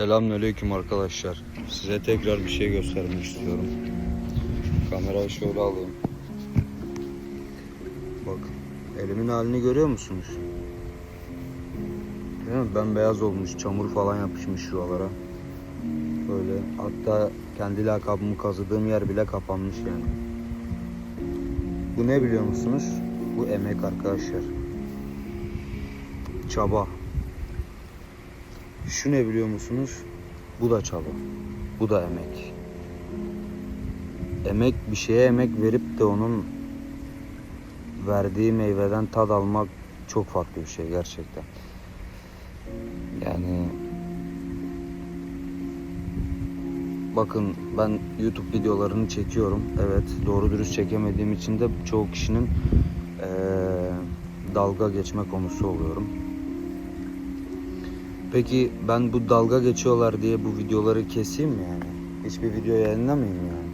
Selamünaleyküm arkadaşlar. Size tekrar bir şey göstermek istiyorum. Kamerayı şöyle alayım. Bak, elimin halini görüyor musunuz? Değil mi? Ben beyaz olmuş, çamur falan yapışmış şuralara. Böyle hatta kendi lakabımı kazıdığım yer bile kapanmış yani. Bu ne biliyor musunuz? Bu emek arkadaşlar. Çaba. Şu ne biliyor musunuz? Bu da çaba. Bu da emek. Emek bir şeye emek verip de onun verdiği meyveden tad almak çok farklı bir şey gerçekten. Yani bakın ben YouTube videolarını çekiyorum. Evet doğru dürüst çekemediğim için de çoğu kişinin eee, dalga geçme konusu oluyorum. Peki ben bu dalga geçiyorlar diye bu videoları keseyim mi yani? Hiçbir video yayınlamayayım yani.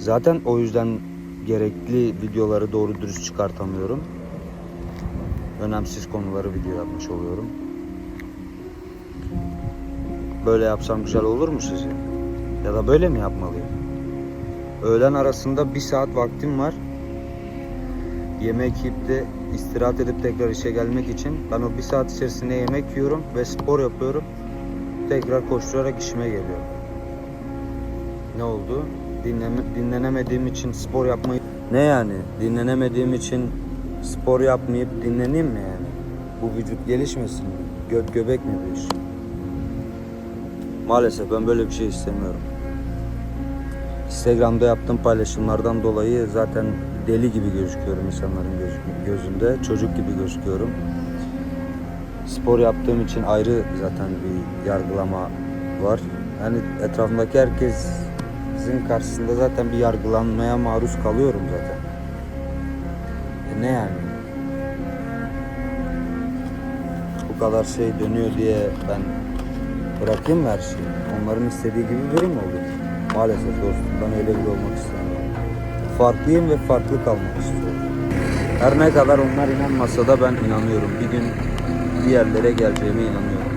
Zaten o yüzden gerekli videoları doğru dürüst çıkartamıyorum. Önemsiz konuları video yapmış oluyorum. Böyle yapsam güzel olur mu sizce? Ya da böyle mi yapmalıyım? Öğlen arasında bir saat vaktim var. Yemek yiyip de istirahat edip tekrar işe gelmek için ben o bir saat içerisinde yemek yiyorum ve spor yapıyorum. Tekrar koşturarak işime geliyorum. Ne oldu? Dinleme, dinlenemediğim için spor yapmayı... Ne yani? Dinlenemediğim için spor yapmayıp dinleneyim mi yani? Bu vücut gelişmesin mi? Göt göbek mi büyüsün? Maalesef ben böyle bir şey istemiyorum. Instagram'da yaptığım paylaşımlardan dolayı zaten deli gibi gözüküyorum insanların göz- gözünde. Çocuk gibi gözüküyorum. Spor yaptığım için ayrı zaten bir yargılama var. Yani etrafımdaki herkesin karşısında zaten bir yargılanmaya maruz kalıyorum zaten. E ne yani? Bu kadar şey dönüyor diye ben bırakayım mı her şeyi? Onların istediği gibi biri mi olur? Maalesef dostum ben öyle biri olmak istemiyorum. Farklıyım ve farklı kalmak istiyorum. Her ne kadar onlar inanmasa da ben inanıyorum. Bir gün bir yerlere geleceğime inanıyorum.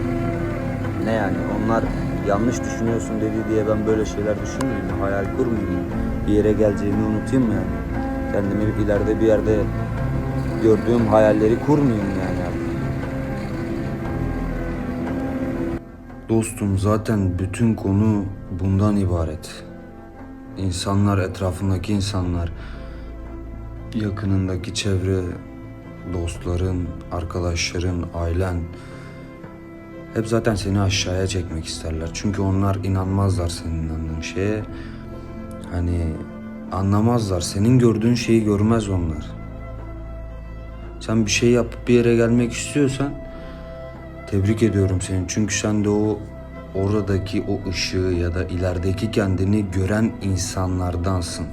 Ne yani onlar yanlış düşünüyorsun dedi diye ben böyle şeyler düşünmeyeyim mi? Hayal kurmayayım? Bir yere geleceğimi unutayım mı yani? Kendimi ileride bir yerde gördüğüm hayalleri kurmayayım yani? Dostum zaten bütün konu bundan ibaret. İnsanlar, etrafındaki insanlar, yakınındaki çevre, dostların, arkadaşların, ailen hep zaten seni aşağıya çekmek isterler. Çünkü onlar inanmazlar senin inandığın şeye. Hani anlamazlar. Senin gördüğün şeyi görmez onlar. Sen bir şey yapıp bir yere gelmek istiyorsan tebrik ediyorum seni. Çünkü sen de o oradaki o ışığı ya da ilerideki kendini gören insanlardansın.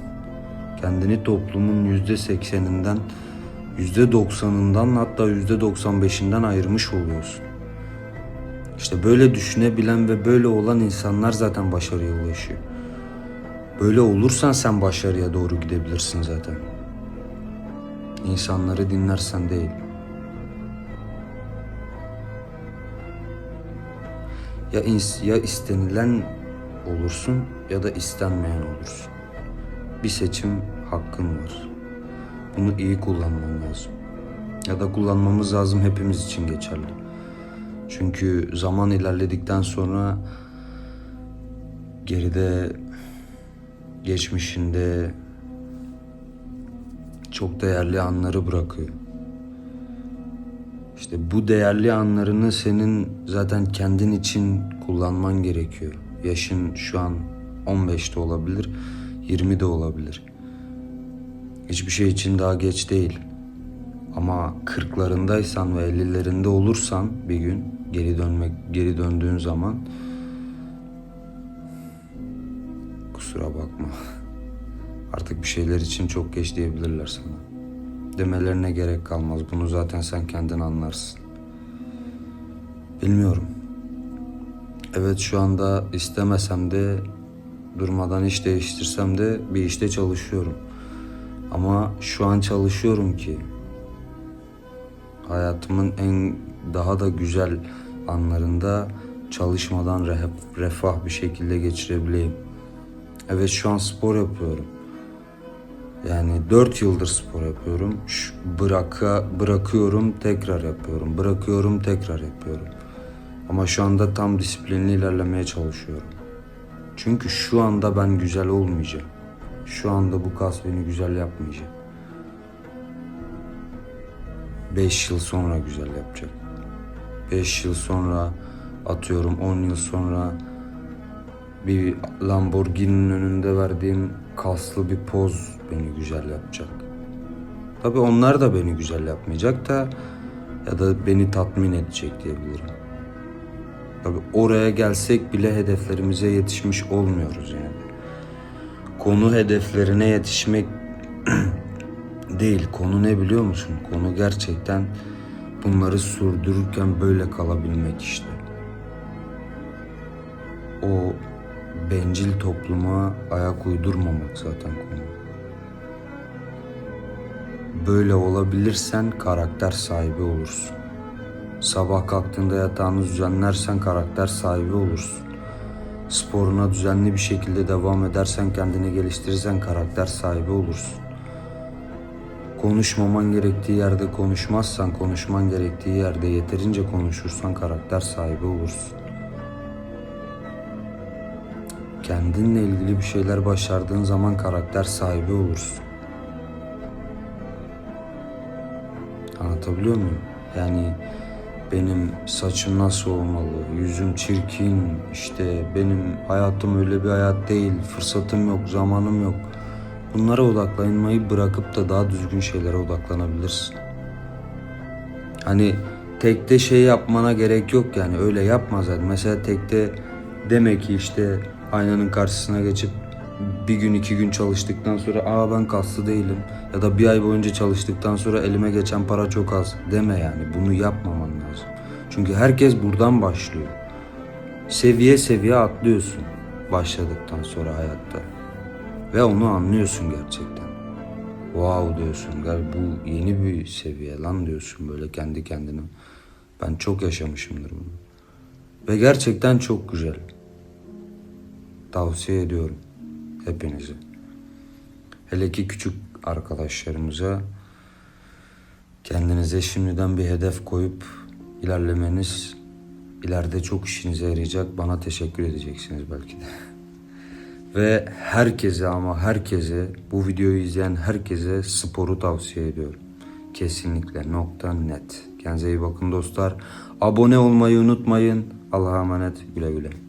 Kendini toplumun yüzde sekseninden, yüzde doksanından hatta yüzde doksan beşinden ayırmış oluyorsun. İşte böyle düşünebilen ve böyle olan insanlar zaten başarıya ulaşıyor. Böyle olursan sen başarıya doğru gidebilirsin zaten. İnsanları dinlersen değil. Ya, ins- ya istenilen olursun ya da istenmeyen olursun. Bir seçim hakkın var. Bunu iyi kullanman lazım. Ya da kullanmamız lazım hepimiz için geçerli. Çünkü zaman ilerledikten sonra geride geçmişinde çok değerli anları bırakıyor. İşte bu değerli anlarını senin zaten kendin için kullanman gerekiyor. Yaşın şu an 15'te olabilir, 20'de olabilir. Hiçbir şey için daha geç değil. Ama 40'larındaysan ve 50'lerinde olursan bir gün geri dönmek geri döndüğün zaman kusura bakma. Artık bir şeyler için çok geç diyebilirler sana. Demelerine gerek kalmaz. Bunu zaten sen kendin anlarsın. Bilmiyorum. Evet şu anda istemesem de durmadan iş değiştirsem de bir işte çalışıyorum. Ama şu an çalışıyorum ki hayatımın en daha da güzel anlarında çalışmadan refah bir şekilde geçirebileyim. Evet şu an spor yapıyorum. Yani 4 yıldır spor yapıyorum. Bıraka, bırakıyorum, tekrar yapıyorum. Bırakıyorum, tekrar yapıyorum. Ama şu anda tam disiplinli ilerlemeye çalışıyorum. Çünkü şu anda ben güzel olmayacağım. Şu anda bu kas beni güzel yapmayacak. 5 yıl sonra güzel yapacak. 5 yıl sonra atıyorum 10 yıl sonra bir Lamborghini'nin önünde verdiğim kaslı bir poz beni güzel yapacak. Tabii onlar da beni güzel yapmayacak da ya da beni tatmin edecek diyebilirim. Tabii oraya gelsek bile hedeflerimize yetişmiş olmuyoruz yani. Konu hedeflerine yetişmek değil. Konu ne biliyor musun? Konu gerçekten bunları sürdürürken böyle kalabilmek işte. O bencil topluma ayak uydurmamak zaten konu. Böyle olabilirsen karakter sahibi olursun. Sabah kalktığında yatağını düzenlersen karakter sahibi olursun. Sporuna düzenli bir şekilde devam edersen kendini geliştirirsen karakter sahibi olursun. Konuşmaman gerektiği yerde konuşmazsan, konuşman gerektiği yerde yeterince konuşursan karakter sahibi olursun. Kendinle ilgili bir şeyler başardığın zaman karakter sahibi olursun. Anlatabiliyor muyum? Yani benim saçım nasıl olmalı, yüzüm çirkin, işte benim hayatım öyle bir hayat değil, fırsatım yok, zamanım yok. Bunlara odaklanmayı bırakıp da daha düzgün şeylere odaklanabilirsin. Hani tekte şey yapmana gerek yok yani öyle yapma zaten. Mesela tekte demek ki işte aynanın karşısına geçip bir gün iki gün çalıştıktan sonra aa ben kaslı değilim ya da bir ay boyunca çalıştıktan sonra elime geçen para çok az deme yani bunu yapmaman lazım. Çünkü herkes buradan başlıyor. Seviye seviye atlıyorsun başladıktan sonra hayatta. Ve onu anlıyorsun gerçekten. Wow diyorsun. Gel bu yeni bir seviye lan diyorsun böyle kendi kendine. Ben çok yaşamışımdır bunu. Ve gerçekten çok güzel. Tavsiye ediyorum hepinize. Hele ki küçük arkadaşlarımıza kendinize şimdiden bir hedef koyup ilerlemeniz ileride çok işinize yarayacak. Bana teşekkür edeceksiniz belki de. Ve herkese ama herkese bu videoyu izleyen herkese sporu tavsiye ediyorum. Kesinlikle nokta net. Kendinize iyi bakın dostlar. Abone olmayı unutmayın. Allah'a emanet güle güle.